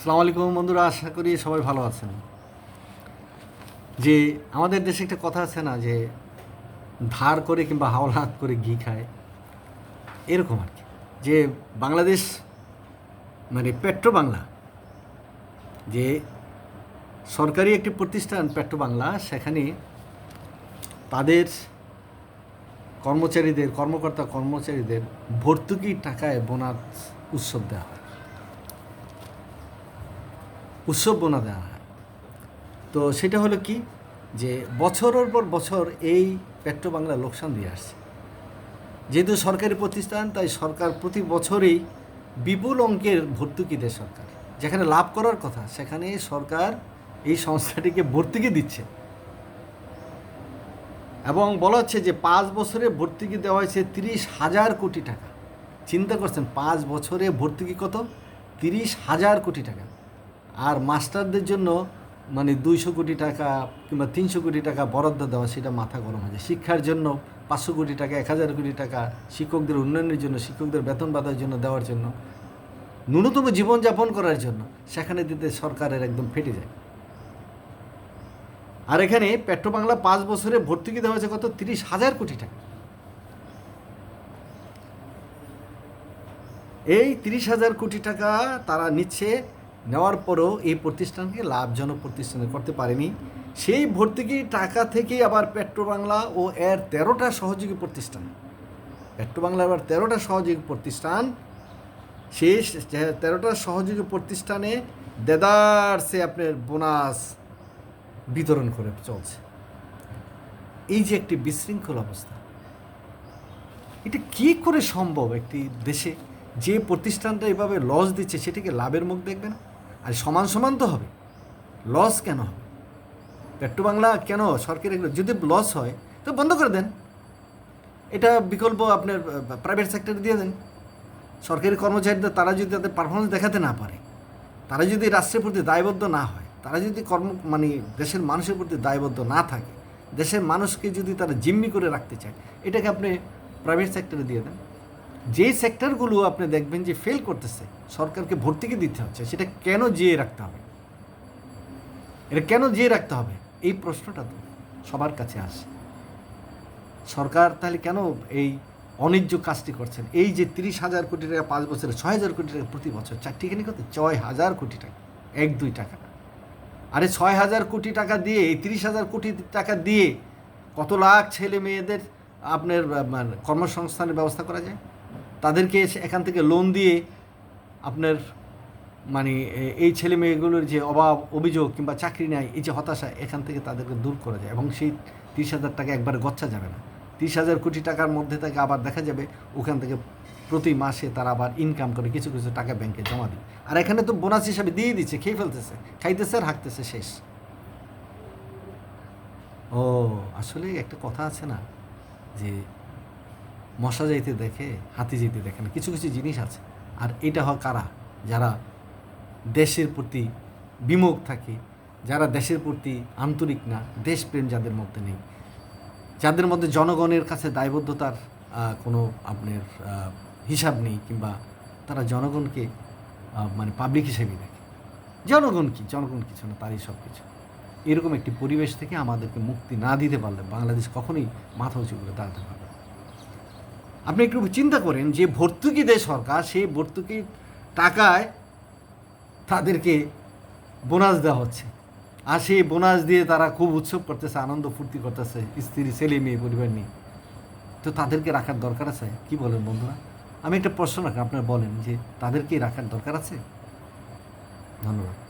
সালাম আলাইকুম বন্ধুরা, আশা করি সবাই ভালো আছেন। যে আমাদের দেশে একটা কথা আছে না, যে ধার করে কিংবা হাওলাত করে ঘি খায়, এরকম আর কি। যে বাংলাদেশ মানে পেট্রো বাংলা যে সরকারি একটি প্রতিষ্ঠান পেট্রো বাংলা সেখানে তাদের কর্মচারীদের, কর্মকর্তা কর্মচারীদের ভর্তুকি টাকায় বোনাস উৎসব দেওয়া হয়। উৎসব বোনা দেওয়া হয়। তো সেটা হলো কি? যে বছরের পর বছর এই পেট্রো বাংলা লোকসান দিয়ে আসছে। যেহেতু সরকারি প্রতিষ্ঠান, তাই সরকার প্রতি বছরেই বিপুল অঙ্কের ভর্তুকি দেয় সরকার। যেখানে লাভ করার কথা, সেখানে সরকার এই সংস্থাটিকে ভর্তুকি দিচ্ছে। এবং বলা হচ্ছে যে পাঁচ বছরে ভর্তুকি দেওয়া হয়েছে তিরিশ হাজার কোটি টাকা। চিন্তা করছেন, পাঁচ বছরে ভর্তুকি কত? তিরিশ হাজার কোটি টাকা। আর মাস্টারদের জন্য মানে দুইশো কোটি টাকা কিংবা তিনশো কোটি টাকা বরাদ্দ দেওয়া সেটা মাথা গরম হয়ে যায়। শিক্ষার জন্য পাঁচশো কোটি টাকা, এক হাজার কোটি টাকা শিক্ষকদের উন্নয়নের জন্য, শিক্ষকদের বেতন বাধার জন্য দেওয়ার জন্য, ন্যূনতম জীবনযাপন করার জন্য সেখানে দিতে সরকারের একদম ফেটে যায়। আর এখানে পেট্রো বাংলা পাঁচ বছরে ভর্তুকি দেওয়া হয়েছে কত? তিরিশ হাজার কোটি টাকা। এই তিরিশ হাজার কোটি টাকা তারা নিচ্ছে নেওয়ার পরও এই প্রতিষ্ঠানকে লাভজনক প্রতিষ্ঠানে করতে পারেনি। সেই ভর্তুকি টাকা থেকেই আবার পেট্রো বাংলা ও এর তেরোটা সহযোগী প্রতিষ্ঠান। পেট্রো বাংলার আবার তেরোটা সহযোগী প্রতিষ্ঠান। সেই তেরোটা সহযোগী প্রতিষ্ঠানে দেদারসে আপনার বোনাস বিতরণ করে চলছে। এই যে একটি বিশৃঙ্খল অবস্থা। এটা কি করে সম্ভব একটি দেশে যে প্রতিষ্ঠানটা এভাবে লস দিচ্ছে সেটাকে লাভের মুখ দেখবে না আর সমান সমান তো হবে। লস কেন হবে? পেট্রো বাংলা কেন সরকারি যদি লস হয়, তো বন্ধ করে দেন। এটা বিকল্প আপনার প্রাইভেট সেক্টরে দিয়ে দেন। সরকারি কর্মচারীদের, তারা যদি তাদের পারফরমেন্স দেখাতে না পারে, তারা যদি রাষ্ট্রের প্রতি দায়বদ্ধ না হয়, তারা যদি কর্ম মানে দেশের মানুষের প্রতি দায়বদ্ধ না থাকে, দেশের মানুষকে যদি তারা জিম্মি করে রাখতে চায়, এটাকে আপনি প্রাইভেট সেক্টরে দিয়ে দেন। যেই সেক্টরগুলো আপনি দেখবেন যে ফেল করতেছে, সরকারকে ভর্তিকে দিতে হচ্ছে, সেটা কেন জিয়ে রাখতে হবে? এটা কেন জিয়ে রাখতে হবে? এই প্রশ্নটা তো সবার কাছে আসে। সরকার তাহলে কেন এই অনিজ্য কাজটি করছেন? এই যে তিরিশ হাজার কোটি টাকা পাঁচ বছরে, ছয় হাজার কোটি টাকা প্রতি বছর চারটিখানি কত? ছয় হাজার কোটি টাকা, এক, দুই টাকা। আরে ছয় হাজার কোটি টাকা দিয়ে, এই তিরিশ হাজার কোটি টাকা দিয়ে কত লাখ ছেলে মেয়েদের আপনার মানে কর্মসংস্থানের ব্যবস্থা করা যায়? তাদেরকে এখান থেকে লোন দিয়ে আপনার মানে এই ছেলে মেয়েগুলোর যে অভাব, অভিযোগ কিংবা চাকরি নেয় এই যে হতাশা, এখান থেকে তাদেরকে দূর করা যায় এবং সেই তিরিশ হাজার টাকা একবারে গচ্ছা যাবে না। তিরিশ হাজার কোটি টাকার মধ্যে থেকে আবার দেখা যাবে ওখান থেকে প্রতি মাসে তারা আবার ইনকাম করে কিছু কিছু টাকা ব্যাংকে জমা দিবে আর এখানে তো বোনাস হিসাবে দিয়ে দিচ্ছে, খেয়ে ফেলতেছে, খাইতেছে আর হাঁকতেছে শেষ। ও, আসলে একটা কথা আছে না যে মশা যাইতে দেখে, হাতি যেতে দেখে না, কিছু কিছু জিনিস আছে। আর এটা হয় কারা? যারা দেশের প্রতি বিমুখ থাকে, যারা দেশের প্রতি আন্তরিক না, দেশপ্রেম যাদের মধ্যে নেই। যাদের মধ্যে জনগণের কাছে দায়বদ্ধতার কোনো আপনার হিসাব নেই, কিংবা তারা জনগণকে মানে পাবলিক হিসেবেই দেখে। জনগণ কি? জনগণ কিছু না, তারই সব কিছু। এরকম একটি পরিবেশ থেকে আমাদেরকে মুক্তি না দিতে পারলে বাংলাদেশ কখনোই মাথা উঁচু করে দাঁড়াতে পারবে। আপনি একটু চিন্তা করেন যে ভর্তুকি দেয় সরকার, সেই ভর্তুকি টাকায় তাদেরকে বোনাস দেওয়া হচ্ছে। আর সেই বোনাস দিয়ে তারা খুব উৎসব করতেছে, আনন্দ ফুর্তি করতেছে, স্ত্রী, ছেলে, মেয়ে, পরিবার নিয়ে। তো তাদেরকে রাখার দরকার আছে? কি বলেন বন্ধুরা? আমি একটা প্রশ্ন রাখি, আপনারা বলেন যে তাদেরকে রাখার দরকার আছে? ধন্যবাদ।